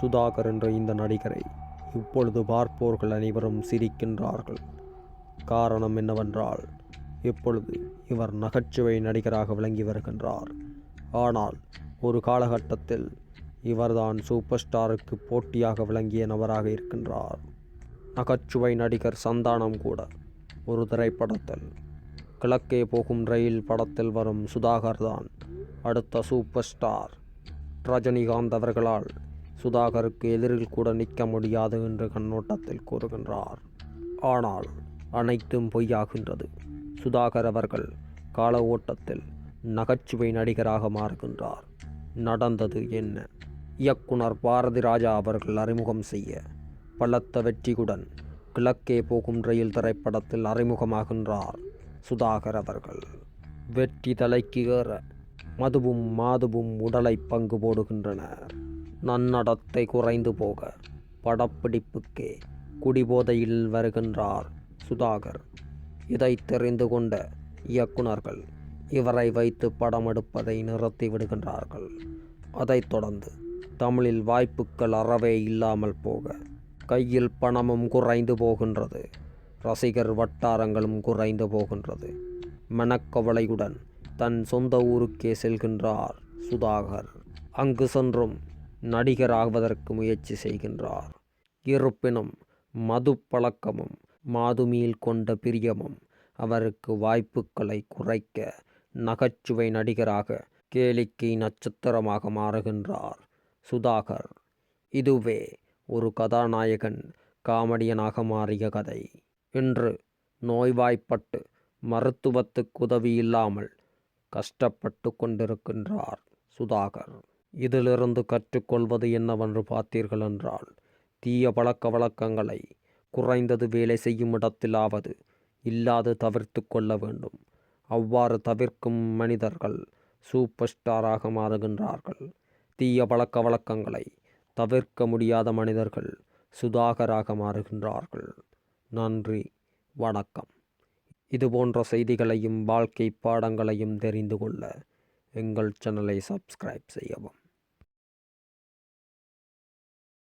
சுதாகர் என்ற இந்த நடிகரை இப்பொழுது பார்ப்போர்கள் அனைவரும் சிரிக்கின்றார்கள். காரணம் என்னவென்றால் இப்பொழுது இவர் நகைச்சுவை நடிகராக விளங்கி வருகின்றார். ஆனால் ஒரு காலகட்டத்தில் இவர்தான் சூப்பர் ஸ்டாருக்கு போட்டியாக விளங்கிய நபராக இருக்கின்றார். நகைச்சுவை நடிகர் சந்தானம் கூட ஒரு திரைப்படத்தில். கிழக்கே போகும் ரயில் படத்தில் வரும் சுதாகர் தான் அடுத்த சூப்பர் ஸ்டார். ரஜினிகாந்த் அவர்களால் சுதாகருக்கு எதிரில் கூட நிற்க முடியாது என்று கண்ணோட்டத்தில் கூறுகின்றார். ஆனால் அனைத்தும் பொய்யாகின்றது. சுதாகர் அவர்கள் கால ஓட்டத்தில் நகைச்சுவை நடிகராக மாறுகின்றார். நடந்தது என்ன? இயக்குனர் பாரதி ராஜா அவர்கள் அறிமுகம் செய்ய பலத்த வெற்றியுடன் கிழக்கே போகும் ரயில் திரைப்படத்தில் அறிமுகமாகின்றார் சுதாகர் அவர்கள். வெற்றி தலைக்கு ஏற மதுவும் மாதுவும் உடலை பங்கு போடுகின்றனர். நன்னடத்தை குறைந்து போக படப்பிடிப்புக்கே குடிபோதையில் வருகின்றார் சுதாகர். இதை தெரிந்து கொண்ட இயக்குனர்கள் இவரை வைத்து படம் எடுப்பதை நிறுத்தி விடுகின்றார்கள். அதைத் தொடர்ந்து தமிழில் வாய்ப்புகள் அறவே இல்லாமல் போக கையில் பணமும் குறைந்து போகின்றது. ரசிகர் வட்டாரங்களும் குறைந்து போகின்றது. மனக்கவலையுடன் தன் சொந்த ஊருக்கே செல்கின்றார் சுதாகர். அங்கு சென்றும் நடிகராவதற்கு முயற்சி செய்கின்றார். இருப்பினும் மது பழக்கமும் மாதுமியில் கொண்ட பிரியமும் அவருக்கு வாய்ப்புகளை குறைக்க நகைச்சுவை நடிகராக கேளிக்கை நட்சத்திரமாக மாறுகின்றார். சுதாகர் இதுவே ஒரு கதாநாயகன் காமெடியனாக மாறிய கதை. இன்று நோய்வாய்ப்பட்டு மருத்துவத்துக்கு உதவி இல்லாமல் கஷ்டப்பட்டு கொண்டிருக்கின்றார் சுதாகர். இதிலிருந்து கற்றுக்கொள்வது என்னவென்று பார்த்தீர்கள் என்றால் தீய பழக்க வழக்கங்களை குறைந்தது வேலை செய்யும் இடத்திலாவது இல்லாது தவிர்த்து கொள்ள வேண்டும். அவ்வாறு தவிர்க்கும் மனிதர்கள் சூப்பர் ஸ்டாராக மாறுகின்றார்கள். தீய பழக்க வழக்கங்களை தவிர்க்க முடியாத மனிதர்கள் சுதாகராக மாறுகின்றார்கள். நன்றி வணக்கம். இது போன்ற செய்திகளையும் வாழ்க்கை பாடங்களையும் தெரிந்து கொள்ள எங்கள் சேனலை சப்ஸ்கிரைப் செய்யவும்.